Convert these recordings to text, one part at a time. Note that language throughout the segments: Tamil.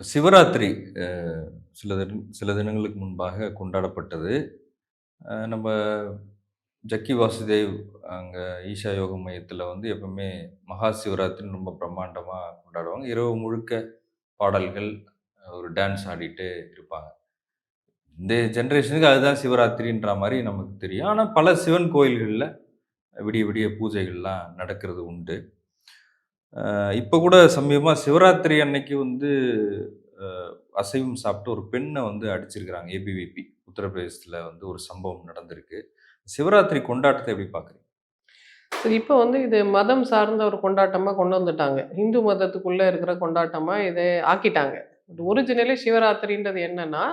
சிவராத்திரி சில சில தினங்களுக்கு முன்பாக கொண்டாடப்பட்டது. நம்ம ஜக்கி வாசுதேவ் அங்கே ஈஷா யோக மையத்தில் வந்து எப்பவுமே மகா சிவராத்திரின்னு ரொம்ப பிரம்மாண்டமாக கொண்டாடுவாங்க. இரவு முழுக்க பாடல்கள் ஒரு டான்ஸ் ஆடிட்டு இருப்பாங்க. இந்த ஜென்ரேஷனுக்கு அதுதான் சிவராத்திரின்ற மாதிரி நமக்கு தெரியும். ஆனால் பல சிவன் கோயில்களில் விடிய விடிய பூஜைகள்லாம் நடக்கிறது உண்டு. இப்போ கூட சமீபமாக சிவராத்திரி அன்னைக்கு வந்து அசைவம் சாப்பிட்டு ஒரு பெண்ணை வந்து அடிச்சிருக்கிறாங்க ஏபிவிபி உத்தரப்பிரதேசத்தில் வந்து ஒரு சம்பவம் நடந்திருக்கு. சிவராத்திரி கொண்டாட்டத்தை எப்படி பார்க்குறீங்க சரி இப்போ வந்து இது மதம் சார்ந்த ஒரு கொண்டாட்டமாக கொண்டு வந்துட்டாங்க. இந்து மதத்துக்குள்ளே இருக்கிற கொண்டாட்டமாக இதை ஆக்கிட்டாங்க. ஒரிஜினலே சிவராத்திரின்றது என்னன்னா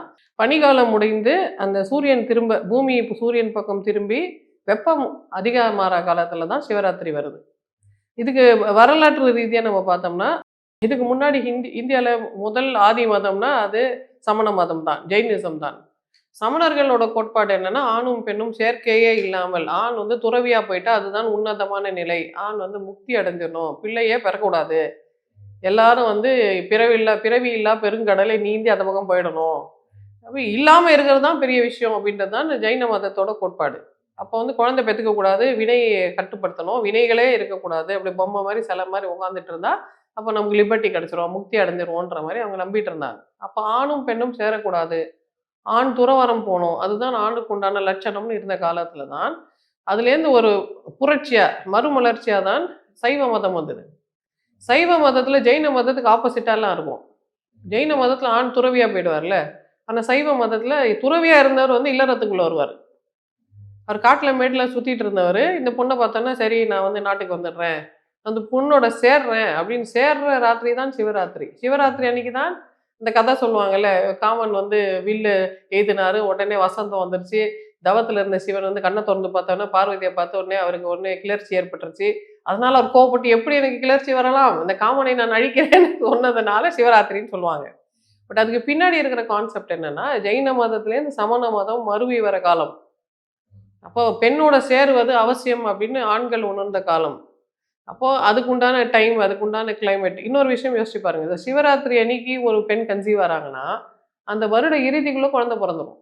பனிகாலம் முடிந்து அந்த சூரியன் திரும்ப பூமி சூரியன் பக்கம் திரும்பி வெப்பம் அதிகமாகிற காலத்தில் தான் சிவராத்திரி வருது. இதுக்கு வரலாற்று ரீதியாக நம்ம பார்த்தோம்னா இதுக்கு முன்னாடி ஹிந்தி இந்தியாவில் முதல் ஆதி மதம்னா அது சமண மதம் தான் ஜெயினிசம் தான் சமணர்களோட கோட்பாடு என்னன்னா ஆணும் பெண்ணும் சேர்க்கையே இல்லாமல் ஆண் வந்து துறவியா போயிட்டா அதுதான் உன்னதமான நிலை ஆண் வந்து முக்தி அடைஞ்சிடணும் பிள்ளையே பெறக்கூடாது. எல்லாரும் வந்து பிறவில்லா பிறவி இல்லா பெருங்கடலை நீந்தி அந்த பக்கம் போயிடணும். அப்போ இல்லாமல் இருக்கிறது தான் பெரிய விஷயம் அப்படின்றது தான் ஜெயின மதத்தோட கோட்பாடு. அப்போ வந்து குழந்தை பெற்றுக்கக்கூடாது வினையை கட்டுப்படுத்தணும் வினைகளே இருக்கக்கூடாது. அப்படி பொம்மை மாதிரி சில மாதிரி உட்காந்துட்டு இருந்தா அப்போ நமக்கு லிபர்ட்டி கிடச்சிரும் முக்தி அடைஞ்சிருவோன்ற மாதிரி அவங்க நம்பிட்டு இருந்தாங்க. அப்போ ஆணும் பெண்ணும் சேரக்கூடாது. ஆண் துறவரம் போகணும். அதுதான் ஆணுக்கு உண்டான லட்சணம்னு இருந்த காலத்தில் தான் அதுலேருந்து ஒரு புரட்சியாக மறுமலர்ச்சியாக தான் சைவ மதம் வந்தது. சைவ மதத்தில் ஜெயின மதத்துக்கு ஆப்போசிட்டாலாம் இருக்கும். ஜெயின மதத்தில் ஆண் துறவியாக போயிடுவார்ல. ஆனால் சைவ மதத்தில் துறவியாக இருந்தவர் வந்து இல்லறத்துக்குள்ளே வருவார். அவர் காட்டில் மேட்டில் சுற்றிட்டு இருந்தவர் இந்த பொண்ணை பார்த்தோன்னா சரி நான் வந்து நாட்டுக்கு வந்துடுறேன். அந்த பொண்ணோட சேர்றேன். அப்படின்னு சேர்ற ராத்திரி தான் சிவராத்திரி. சிவராத்திரி அன்னைக்கு தான் இந்த கதை சொல்லுவாங்கல்ல காமன் வந்து வில்லு எழுதினாரு உடனே வசந்தம் வந்துருச்சு. தவத்தில் இருந்த சிவன் வந்து கண்ணை திறந்து பார்த்தோன்னே பார்வதியை பார்த்த உடனே அவருக்கு உடனே கிளர்ச்சி ஏற்பட்டுருச்சு. அதனால அவர் கோவப்பட்டு எப்படி எனக்கு கிளர்ச்சி வரலாம்? இந்த காமனை நான் அழிக்கிறேன்னு சொன்னதுனால சிவராத்திரின்னு சொல்லுவாங்க. பட் அதுக்கு பின்னாடி இருக்கிற கான்செப்ட் என்னன்னா ஜெயின மதத்துலேருந்து சமண மதம் மருவி வர காலம். அப்போ பெண்ணோட சேருவது அவசியம் அப்படின்னு ஆண்கள் உணர்ந்த காலம். அப்போ அதுக்குண்டான டைம் அதுக்குண்டான கிளைமேட் இன்னொரு விஷயம் யோசிச்சு பாருங்க. இந்த சிவராத்திரி அன்னைக்கு ஒரு பெண் கன்சீவ் வராங்கன்னா அந்த வருட இறுதிக்குள்ள குழந்தை பிறந்துடும்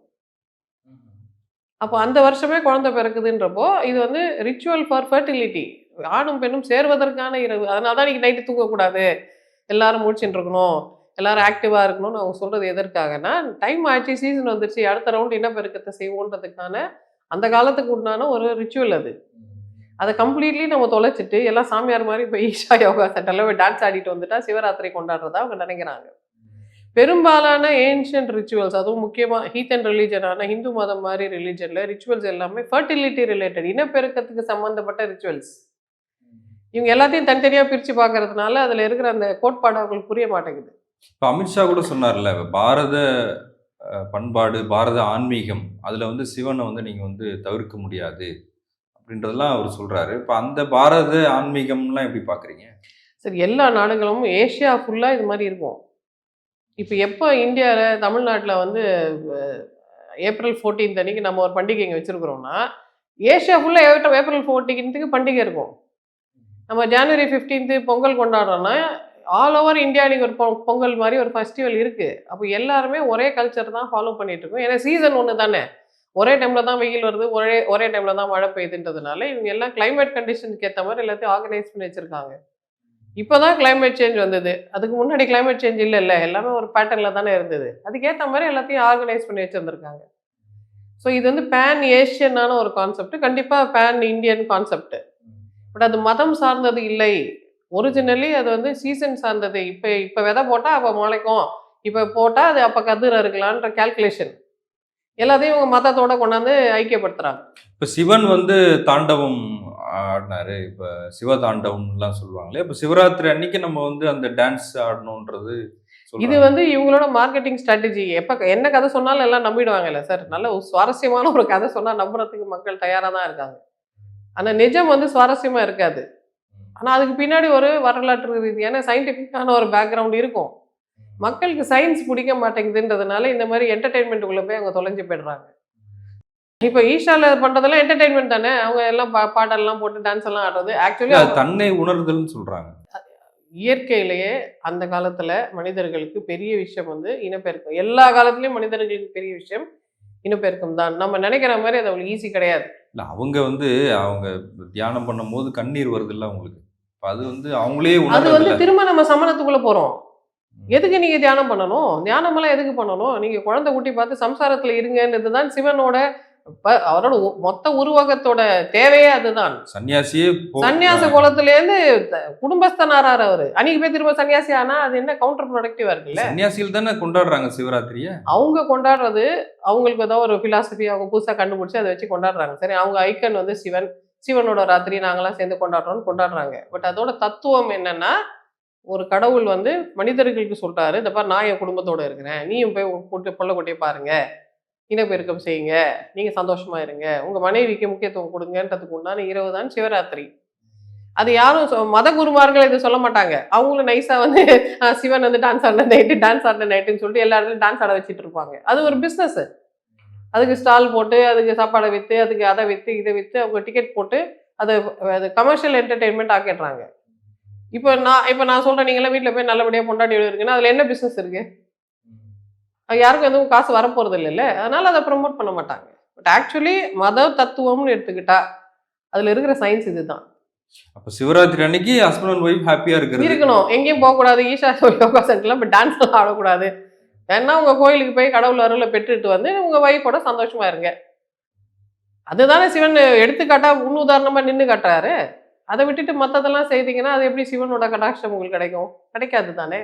அப்போ அந்த வருஷமே குழந்தை பிறக்குதுன்றப்போ இது வந்து ரிச்சுவல் ஃபார் ஃபர்டிலிட்டி ஆணும் பெண்ணும் சேர்வதற்கான இரவு. அதனால தான் இன்றைக்கி நைட்டு தூங்கக்கூடாது. எல்லாரும் முடிச்சுட்டு இருக்கணும். எல்லாரும் ஆக்டிவாக இருக்கணும்னு அவங்க சொல்கிறது எதற்காகனா டைம் ஆச்சு சீசன் வந்துருச்சு அடுத்த ரவுண்ட் இனப்பெருக்கத்தை செய்வோன்றதுக்கான அந்த காலத்துக்கு உண்டான ஒரு ரிச்சுவல் அது. அதை கம்ப்ளீட்லி நம்ம தொலைச்சிட்டு எல்லாம் சாமியார் மாதிரி இப்போ ஈஷா யோகா சென்டரில் போய் டான்ஸ் ஆடிட்டு வந்துட்டா சிவராத்திரி கொண்டாடுறதா அவங்க நினைக்கிறாங்க. பெரும்பாலான ஏன்ஷியன்ட் ரிச்சுவல்ஸ் அதுவும் முக்கியமாக ஹீத்தன் ரிலீஜனான ஹிந்து மதம் மாதிரி ரிலீஜனில் ரிச்சுவல்ஸ் எல்லாமே ஃபர்டிலிட்டி ரிலேட்டட் இனப்பெருக்கத்துக்கு சம்மந்தப்பட்ட ரிச்சுவல்ஸ் இவங்க எல்லாத்தையும் தனித்தனியாக பிரித்து பார்க்கறதுனால அதில் இருக்கிற அந்த கோட்பாடு அவங்களுக்கு புரிய மாட்டேங்குது. இப்போ அமித்ஷா கூட சொன்னார்ல பாரத பண்பாடு பாரத ஆன்மீகம் அதில் வந்து சிவனை வந்து நீங்கள் வந்து தவிர்க்க முடியாது அப்படின்றதெல்லாம் அவர் சொல்கிறாரு இப்போ அந்த பாரத ஆன்மீகம்லாம் எப்படி பார்க்குறீங்க சரி எல்லா நாடுகளும் ஏஷியா ஃபுல்லாக இது மாதிரி இருக்கும். இப்போ எப்போ இந்தியாவில் தமிழ்நாட்டில் வந்து ஏப்ரல் 14th அன்னைக்கு நம்ம ஒரு பண்டிகை இங்கே வச்சுருக்குறோம்னா ஏஷியா ஃபுல்லாக ஏப்ரல் ஃபோர்டீன்த்துக்கு பண்டிகை இருக்கும். நம்ம ஜனவரி 15th பொங்கல் கொண்டாடுறோன்னா ஆல் ஓவர் இந்தியா ஒரு பொ- பொங்கல் மாதிரி ஒரு ஃபெஸ்டிவல் இருக்குது அப்போ எல்லாருமே ஒரே கல்ச்சர் தான் ஃபாலோ பண்ணிட்டு இருக்கோம். ஏன்னா சீசன் ஒன்று தானே. ஒரே டைமில் தான் வெயில் வருது. ஒரே ஒரே டைமில் தான் மழை பெய்யுதுன்றதுனால இவங்க எல்லாம் கிளைமேட் கண்டிஷனுக்கு ஏற்ற மாதிரி எல்லாத்தையும் ஆர்கனைஸ் பண்ணி வச்சுருக்காங்க. இப்போ தான் கிளைமேட் சேஞ்ச் வந்தது. அதுக்கு முன்னாடி கிளைமேட் சேஞ்ச் இல்லை இல்லை எல்லாமே ஒரு பேட்டர்னில் தானே இருந்தது. அதுக்கேற்ற மாதிரி எல்லாத்தையும் ஆர்கனைஸ் பண்ணி வச்சுருந்துருக்காங்க. ஸோ இது வந்து பேன் ஏஷியனான ஒரு கான்செப்ட் கண்டிப்பாக பேன் இந்தியன் கான்செப்ட் பட் அது மதம் சார்ந்தது இல்லை. ஒரிஜினலி அது வந்து சீசன் சார்ந்தது. இப்போ இப்போ விதை போட்டால் அப்போ முளைக்கும் இப்போ போட்டால் அது அப்போ கதிர் இருக்கலான்ற கால்குலேஷன் எல்லாத்தையும் இவங்க மதத்தோட கொண்டாந்து ஐக்கியப்படுத்துறாங்க. இப்போ சிவன் வந்து தாண்டவம் ஆடினாரு. இப்போ சிவ தாண்டவம்லாம் சொல்லுவாங்களே. இப்போ சிவராத்திரி அன்னைக்கு நம்ம வந்து அந்த டான்ஸ் ஆடணுன்றது இது. வந்து இவங்களோட மார்க்கெட்டிங் ஸ்ட்ராட்டஜி எப்போ என்ன கதை சொன்னாலும் எல்லாம் நம்பிடுவாங்கல்ல சார் நல்ல சுவாரஸ்யமான ஒரு கதை சொன்னால் நம்புறதுக்கு மக்கள் தயாராக தான் இருக்காங்க. ஆனால் நிஜம் வந்து சுவாரஸ்யமாக இருக்காது. ஆனால் அதுக்கு பின்னாடி ஒரு வரலாற்று ரீதியான சயின்டிஃபிக்கான ஒரு பேக்ரவுண்ட் இருக்கும். மக்களுக்கு சயின்ஸ் பிடிக்க மாட்டேங்குதுன்றதுனால இந்த மாதிரி என்டர்டெயின்மெண்ட்டுக்குள்ளே போய் அவங்க தொலைஞ்சு போயிடுறாங்க. இப்போ ஈஷாவில் பண்ணுறதெல்லாம் என்டர்டெயின்மெண்ட் தானே? அவங்க எல்லாம் பா பாடல்லாம் போட்டு டான்ஸ் எல்லாம் ஆடுறது. ஆக்சுவலி அது தன்னை உணர்தல்னு சொல்றாங்க. இயற்கையிலேயே அந்த காலத்துல மனிதர்களுக்கு பெரிய விஷயம் வந்து இனப்பெருக்கம். எல்லா காலத்துலயும் மனிதர்களுக்கு பெரிய விஷயம் இனப்பெருக்கம் தான். நம்ம நினைக்கிற மாதிரி அது அவ்வளவு ஈஸி கிடையாது. இல்லை அவங்க வந்து அவங்க தியானம் பண்ணும்போது கண்ணீர் வருது இல்லை அவங்களுக்கு அது வந்து அவங்களே அது வந்து திரும்ப நம்ம சமணத்துக்குள்ள போறோம். எதுக்கு நீங்க தியானம் பண்ணணும்? தியானம் எல்லாம் எதுக்கு பண்ணணும்? நீங்க குழந்தை குட்டி பார்த்து சம்சாரத்துல இருங்கன்றது தான் சிவனோட ப- அவரோட மொத்த உருவகத்தோட தேவையே அதுதான். சன்னியாச குலத்துல இருந்து த- குடும்பஸ்தனாரார் அவரு. அன்னைக்கு போய் திரும்ப சன்னியாசி ஆனா அது என்ன கவுண்டர் ப்ரொடக்டிவா இருக்குல்ல? சன்னியாசிகள் தானே கொண்டாடுறாங்க சிவராத்திரிய? அவங்க கொண்டாடுறது அவங்களுக்கு ஏதோ ஒரு பிலாசபி அவங்க புதுசா கண்டுபிடிச்சு அதை வச்சு கொண்டாடுறாங்க. சரி அவங்க ஐக்கன் வந்து சிவன் சிவனோட ராத்திரி நாங்கெல்லாம் சேர்ந்து கொண்டாடுறோம்னு கொண்டாடுறாங்க. பட் அதோட தத்துவம் என்னன்னா ஒரு கடவுள் வந்து மனிதர்களுக்கு சொல்றாரு இந்த பாரு நான் என் குடும்பத்தோட இருக்கிறேன். நீயும் போய் பொள்ள குட்டியை பாருங்க. இனப்பெருக்கம் செய்யுங்க. நீங்க சந்தோஷமா இருங்க. உங்க மனைவிக்கு முக்கியத்துவம் கொடுங்கன்றதுக்கு உண்டான இரவு தான் சிவராத்திரி. அது யாரும் சொ- மத குருமார்கள் இது சொல்ல மாட்டாங்க. அவங்களும் நைஸா வந்து சிவன் வந்து டான்ஸ் ஆடின நைட்டு டான்ஸ் ஆடின நைட்டுன்னு சொல்லிட்டு எல்லா இடத்துலையும் டான்ஸ் ஆட வச்சுட்டு இருப்பாங்க. அது ஒரு பிஸ்னஸ் அதுக்கு ஸ்டால் போட்டு அதுக்கு சாப்பாடை விற்று அதுக்கு அதை விற்று இதை விற்று அவங்க டிக்கெட் போட்டு அதை அது கமர்ஷியல் என்டர்டெயின்மெண்ட் ஆக்கிடுறாங்க. இப்போ நான் இப்போ நான் சொல்கிறேன் நீங்களாம் வீட்டில் போய் நல்லபடியாக கொண்டாடி இருக்குன்னா அதில் என்ன பிஸ்னஸ் இருக்குது யாருக்கும் எதுவும் காசு வரப்போகிறது இல்லைல்ல அதனால அதை ப்ரமோட் பண்ண மாட்டாங்க. பட் ஆக்சுவலி மத தத்துவம்னு எடுத்துக்கிட்டா அதில் இருக்கிற சயின்ஸ் இதுதான். அப்ப சிவராத்திரி அன்னைக்கு ஹஸ்பண்ட் அண்ட் ஒய்ஃப் ஹாப்பியா இருக்கிறது. இருக்கணும். எங்கேயும் போகக்கூடாது. ஈஷா யோகா சென்டர்லாம் இப்போ டான்ஸ் எல்லாம் ஆடக்கூடாது. ஏன்னா உங்க கோயிலுக்கு போய் கடவுள் அருளை பெற்றுட்டு வந்து உங்க வைஃபோட சந்தோஷமா இருங்க. அதுதானே சிவன் எடுத்துக்காட்டா முன் உதாரணமா நின்று காட்டுறாரு. அதை விட்டுட்டு மத்ததெல்லாம் செய்தீங்கன்னா அது எப்படி சிவனோட கடாட்சம் உங்களுக்கு கிடைக்கும்? கிடைக்காது தானே